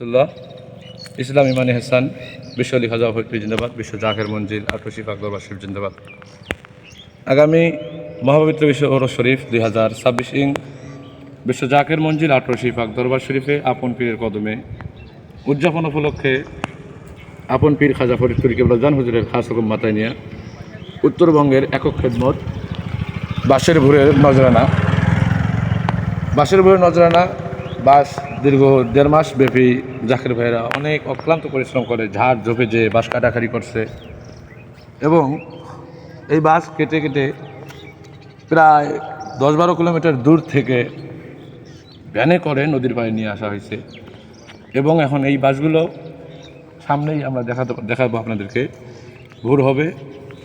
রহমতুল্লাহ। ইসলাম ইমানি হাসান, বিশ্ব আলী খাজা ফৈত্রী জিন্দাবাদ, বিশ্ব জাকের মঞ্জিল আটশি আকবর বাসির জিন্দাবাদ। আগামী মহাপবিত্র বিশ্ব ওরস শরীফ দুই হাজার ছাব্বিশ ইং, বিশ্ব জাকের মঞ্জিল আটশি পাক দরবার শরীফে আপন পীরের কদমে। উদযাপন উপলক্ষে আপন পীর খাজা ফরিদপুর কেবলাজান হুজুরের খাস হুকুম মাথায় নিয়ে উত্তরবঙ্গের একক খেদমত, বাঁশের ভুরের নজরানা। বাঁশের ভুরের নজরানা বাস দীর্ঘ দেড় মাস ব্যাপী জাকির ভাইরা অনেক অক্লান্ত পরিশ্রম করে, ঝাড় ঝোপে যে বাস কাটাখাড়ি করছে। এবং এই বাস কেটে কেটে প্রায় দশ বারো কিলোমিটার দূর থেকে ভ্যানে করে নদীর পাড়ে নিয়ে আসা হয়েছে। এবং এখন এই বাসগুলো সামনেই আমরা দেখাতে দেখাবো আপনাদেরকে। ভোর হবে,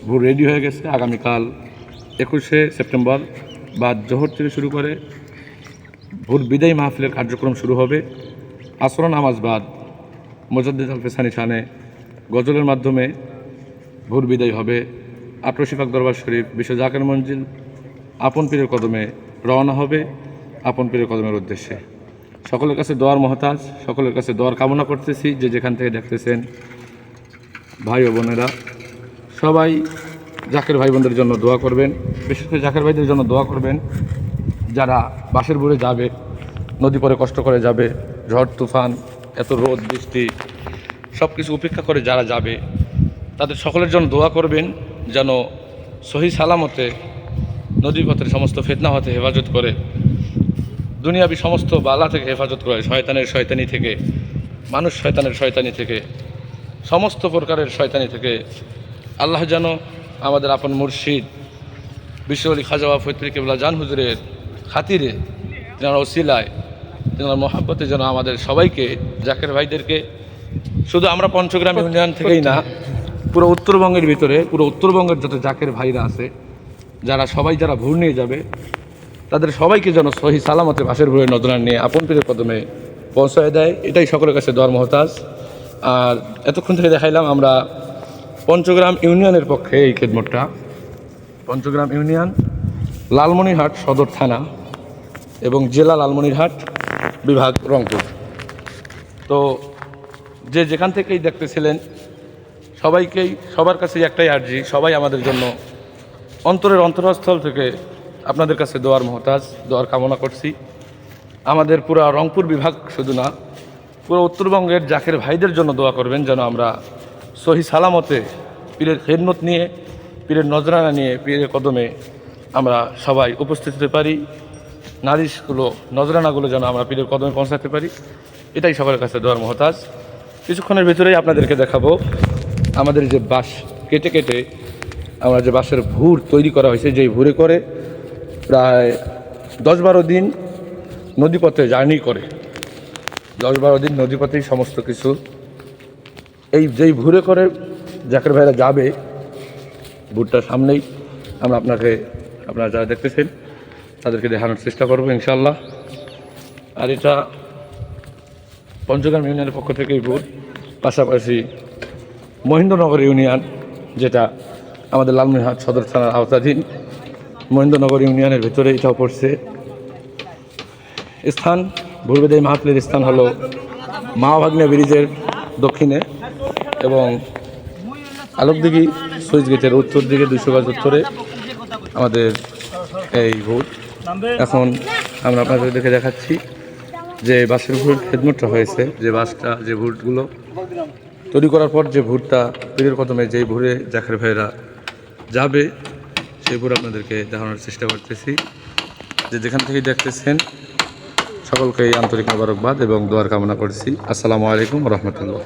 ভোর রেডি হয়ে গেছে। আগামীকাল একুশে সেপ্টেম্বর বা জোহর থেকে শুরু করে ভোর বিদায় মাহফিলের কার্যক্রম শুরু হবে। আসর নামাজ বাদ মোজাদ্দিদ আল ফেসানি খানে গজলের মাধ্যমে ভোর বিদায় হবে। আটরশিফাক দরবার শরীফ বিশ্ব জাকের মঞ্জিল আপন পীরের কদমে রওনা হবে আপন পীরের কদমের উদ্দেশ্যে। সকলের কাছে দোয়ার মহতাজ, সকলের কাছে দোয়ার কামনা করতেছি যে যেখান থেকে দেখতেছেন ভাই ও বোনেরা। সবাই জাকের ভাই বোনদের জন্য দোয়া করবেন, বিশেষ করে জাকের ভাইদের জন্য দোয়া করবেন যারা বাসের বুড়ে যাবে। নদী পরে কষ্ট করে যাবে, ঝড়, তুফান, এত রোদ, বৃষ্টি সব কিছু উপেক্ষা করে যারা যাবে, তাদের সকলের জন্য দোয়া করবেন যেন সহি সালামতে নদীর পথের সমস্ত ফেতনা হতে হেফাজত করে, দুনিয়াবি সমস্ত বালা থেকে হেফাজত করে, শয়তানের শয়তানি থেকে, মানুষ শয়তানের শয়তানি থেকে, সমস্ত প্রকারের শয়তানি থেকে। আল্লাহ যেন আমাদের আপন মুর্শিদ, বিশ্ব আলী খাজাওয়া ফৈত্রী কেবলা জান হুজুরের খাতিরে যেন ওসিলায় যেন মহাব্বতে যেন আমাদের সবাইকে, জাকের ভাইদেরকে, শুধু আমরা পঞ্চগ্রাম ইউনিয়ন থেকেই না, পুরো উত্তরবঙ্গের ভিতরে, পুরো উত্তরবঙ্গের যত জাকের ভাইরা আছে, যারা সবাই যারা ভুল নিয়ে যাবে, তাদের সবাইকে যেন সহি সালামতে বাসের ভরে নজরান নিয়ে আপন পীরের কদমে পৌঁছায় দেয়, এটাই সকলের কাছে দর মহতাজ। আর এতক্ষণ থেকে দেখাইলাম আমরা পঞ্চগ্রাম ইউনিয়নের পক্ষে এই খেদমতটা। পঞ্চগ্রাম ইউনিয়ন, লালমনিরহাট সদর থানা এবং জেলা লালমনিরহাট বিভাগ রংপুর। তো যে যেখান থেকেই দেখতেছিলেন, সবাইকেই, সবার কাছে একটাই আর্জি, সবাই আমাদের জন্য অন্তরের অন্তরস্থল থেকে আপনাদের কাছে দোয়ার মহতাজ, দোয়ার কামনা করছি। আমাদের পুরো রংপুর বিভাগ শুধু না, পুরো উত্তরবঙ্গের জাকের ভাইদের জন্য দোয়া করবেন যেন আমরা সহি সালামতে পীরের খেদমত নিয়ে, পীরের নজরানা নিয়ে, পীরের কদমে আমরা সবাই উপস্থিত হতে পারি। নারিশগুলো নজরানাগুলো যেন আমরা পীরের কদমে পৌঁছাতে পারি। এটাই সবার কাছে দোয়ার মহতাজ। কিছুক্ষণের ভিতরেই আপনাদেরকে দেখাবো আমাদের যে বাঁশ, কেটে কেটে আমরা যে বাঁশের ভুর তৈরি করা হয়েছে, যেই ভুরে করে প্রায় দশ বারো দিন নদীপথে জার্নি করে। দশ বারো দিন নদীপথেই সমস্ত কিছু। এই যেই ভুরে করে জাকের ভাইরা যাবে ভুরটার সামনেই। আমরা আপনাকে, আপনারা যারা দেখতেছেন তাদেরকে দেখানোর চেষ্টা করব ইনশাল্লাহ আর এটা পঞ্চগ্রাম ইউনিয়নের পক্ষ থেকেই ভুর পাশাপাশি মহেন্দ্রনগর ইউনিয়ন, যেটা আমাদের লালমনিরহাট সদর থানার আওতাধীন। মহেন্দ্রনগর ইউনিয়নের ভেতরে এটাও পড়ছে। স্থান, ভুরবেদাই মাহাতলের স্থান হলো মাওভাগ্নে ব্রিজের দক্ষিণে এবং আলোকদিঘি সুইচ গেটের উত্তর দিকে দুশো গাছ উত্তরে আমাদের এই ভোট এখন আমরা আপনাদেরকে দেখাচ্ছি যে বাসের ভোট খেদমতটা হয়েছে, যে বাসটা, যে ভোটগুলো। তৈরি করার পর যে ভুটটা পীরের কদমে যেই ভুরে জাখের ভাইরা যাবে, সেই ভুর আপনাদেরকে দেখানোর চেষ্টা করতেছি। যে যেখান থেকে দেখতেছেন সকলকে আন্তরিক মোবারকবাদ এবং দোয়ার কামনা করছি। আসসালামু আলাইকুম রহমতুল্লাহ।